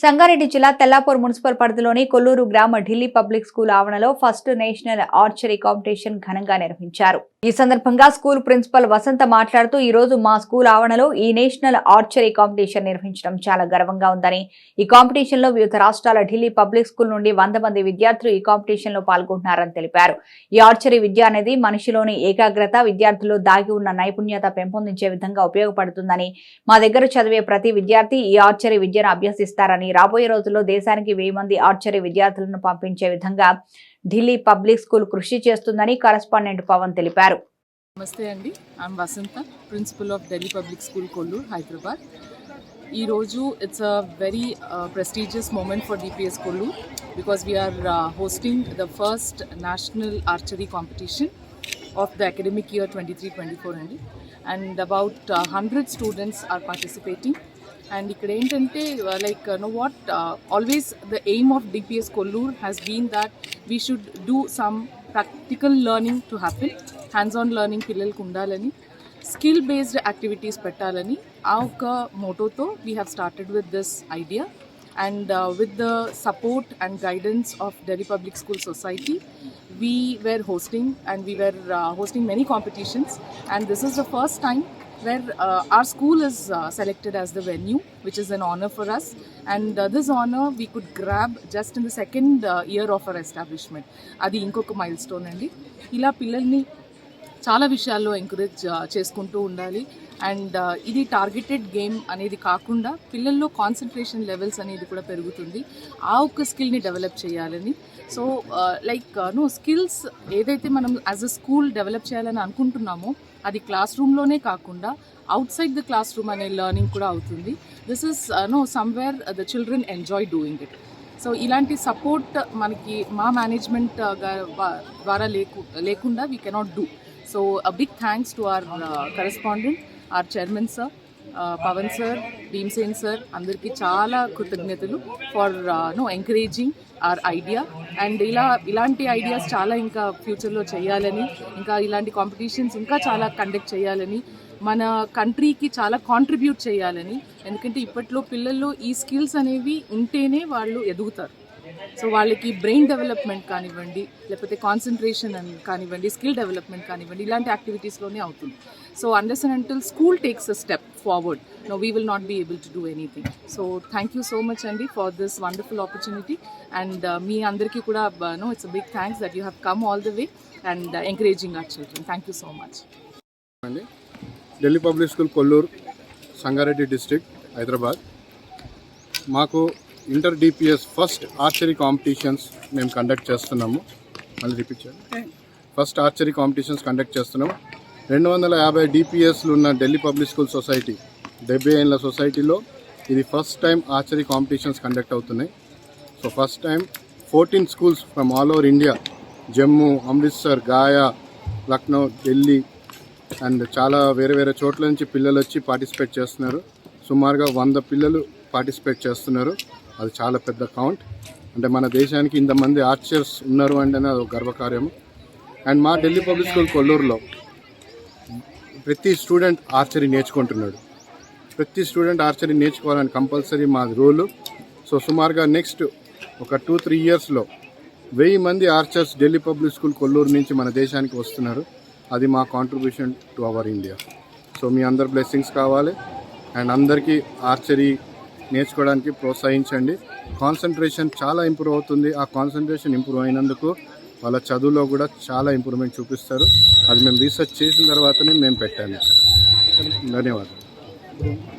సంగారెడ్డి జిల్లా తెల్లాపూర్ మున్సిపల్ పరిధిలోని కొల్లూరు గ్రామ ఢిల్లీ పబ్లిక్ స్కూల్ ఆవరణలో ఫస్ట్ నేషనల్ ఆర్చరీ కాంపిటీషన్ ఘనంగా నిర్వహించారు. ఈ సందర్భంగా స్కూల్ ప్రిన్సిపల్ వసంత మాట్లాడుతూ ఈ రోజు మా స్కూల్ ఆవరణలో ఈ నేషనల్ ఆర్చరీ కాంపిటీషన్ నిర్వహించడం చాలా గర్వంగా ఉందని. ఈ కాంపిటీషన్లో వివిధ రాష్ట్రాల ఢిల్లీ పబ్లిక్ స్కూల్ నుండి వంద మంది విద్యార్థులు ఈ కాంపిటీషన్లో పాల్గొంటున్నారని తెలిపారు. ఈ ఆర్చరీ విద్య అనేది మనిషిలోని ఏకాగ్రత విద్యార్థుల్లో దాగి ఉన్న నైపుణ్యత పెంపొందించే విధంగా ఉపయోగపడుతుందని. మా దగ్గర చదివే ప్రతి విద్యార్థి ఈ ఆర్చరీ విద్యను అభ్యసిస్తారని రాబోయే రోజుల్లో దేశానికి వెయ్యి మంది ఆర్చరీ విద్యార్థులను పంపించే విధంగా ఢిల్లీ పబ్లిక్ స్కూల్ కృషి చేస్తుందని కరస్పాండెంట్ పవన్ తెలిపారు. నమస్తే అండి. I'm Vasantha principal of Delhi public school Kollur Hyderabad ఈరోజు it's a very prestigious moment for DPS Kollur because we're hosting the first national archery competition of the academic year twenty three twenty four అండి and about hundred students are participating and ఇక్కడ ఏంటంటే like no what always the aim of DPS Kollur has been that we should do some practical learning to happen hands on learning పిల్లలకు ఉండాలని skill based activities పెట్టాలని ఆ ఒక్క మోటోతో we have started with this idea and with the support and guidance of Delhi public school society we were hosting and we were hosting many competitions and this this the first time where uh, our school is uh, selected as the venue which is an honor for us and uh, this honor we could grab just in the second uh, year of our establishment అది ఇంకొక mile stone అండి ఇలా పిల్లల్ని చాలా విషయాల్లో encourage uh, చేసుకుంటూ ఉండాలి. And uh, ఇది టార్గెటెడ్ గేమ్ అనేది కాకుండా పిల్లల్లో కాన్సన్ట్రేషన్ లెవెల్స్ అనేది కూడా పెరుగుతుంది. ఆ ఒక్క స్కిల్ని డెవలప్ చేయాలని. సో లైక్ నో స్కిల్స్ ఏదైతే మనం యాజ్ అ స్కూల్ డెవలప్ చేయాలని అనుకుంటున్నామో అది క్లాస్ రూమ్లోనే కాకుండా outside the class room అనే లెర్నింగ్ కూడా అవుతుంది. This is no somewhere the children enjoy doing it so ఇలాంటి సపోర్ట్ మనకి మా మేనేజ్మెంట్ uh, ద్వారా లేకు లేకుండా we cannot do so a big thanks to our correspondent our chairman sir Pavan sir Bhimsen sir అందరికీ చాలా కృతజ్ఞతలు for no encouraging our idea and ఇలా ఇలాంటి ఐడియాస్ చాలా ఇంకా ఫ్యూచర్లో చేయాలని ఇంకా ఇలాంటి కాంపిటీషన్స్ ఇంకా చాలా కండక్ట్ చేయాలని మన కంట్రీకి చాలా కాంట్రిబ్యూట్ చేయాలని ఎందుకంటే ఇప్పట్లో పిల్లల్లో ఈ స్కిల్స్ అనేవి ఉంటేనే వాళ్ళు ఎదుగుతారు. సో వాళ్ళకి బ్రెయిన్ డెవలప్మెంట్ కానివ్వండి లేకపోతే కాన్సన్ట్రేషన్ అని కానివ్వండి స్కిల్ డెవలప్మెంట్ కానివ్వండి ఇలాంటి యాక్టివిటీస్లోనే అవుతుంది. So unless and until school takes a step forward no we will not be able to do anything so thank you so much అండి for this wonderful opportunity and మీ అందరికీ కూడా no it's a big thanks that you have come all the way and encouraging our children thank you so much అండి. Delhi public school Kollur Sangareddy district Hyderabad. మాకు inter DPS first archery competitions మేము conduct చేస్తున్నాము. మళ్ళీ repeat చేయండి. First archery competitions conduct చేస్తున్నాము. రెండు వందల యాభై డిపిఎస్లు ఉన్న ఢిల్లీ పబ్లిక్ స్కూల్ సొసైటీ డెబ్బై ఏళ్ళ సొసైటీలో ఇది first time archery competitions conduct అవుతున్నాయి. So first time fourteen schools from all over India Jammu Amritsar Gaya Lucknow Delhi and చాలా వేరే వేరే చోట్ల నుంచి పిల్లలు వచ్చి పార్టిసిపేట్ చేస్తున్నారు. సుమారుగా వంద పిల్లలు పార్టిసిపేట్ చేస్తున్నారు. అది చాలా పెద్ద కౌంట్ అంటే మన దేశానికి ఇంతమంది ఆర్చర్స్ ఉన్నారు అంటే అది ఒక గర్వకార్యము. అండ్ మా ఢిల్లీ పబ్లిక్ స్కూల్ కొల్లూరులో ప్రతి స్టూడెంట్ ఆర్చరీ నేర్చుకుంటున్నాడు. ప్రతి స్టూడెంట్ ఆర్చరీ నేర్చుకోవాలని కంపల్సరీ మా రూలు సో సుమారుగా నెక్స్ట్ ఒక టూ త్రీ ఇయర్స్లో వెయ్యి మంది archers Delhi public school Kollur నుంచి మన దేశానికి వస్తున్నారు. అది మా contribution to our India so మీ అందరు బ్లెస్సింగ్స్ కావాలి. అండ్ అందరికీ ఆర్చరీ నేర్చుకోవడానికి ప్రోత్సహించండి. కాన్సన్ట్రేషన్ చాలా ఇంప్రూవ్ అవుతుంది. ఆ కాన్సన్ట్రేషన్ ఇంప్రూవ్ అయినందుకు వాళ్ళ చదువులో కూడా చాలా ఇంప్రూవ్మెంట్ చూపిస్తారు. అది మేము రీసెర్చ్ చేసిన తర్వాతనే మేము పెట్టాము ధన్యవాదాలు.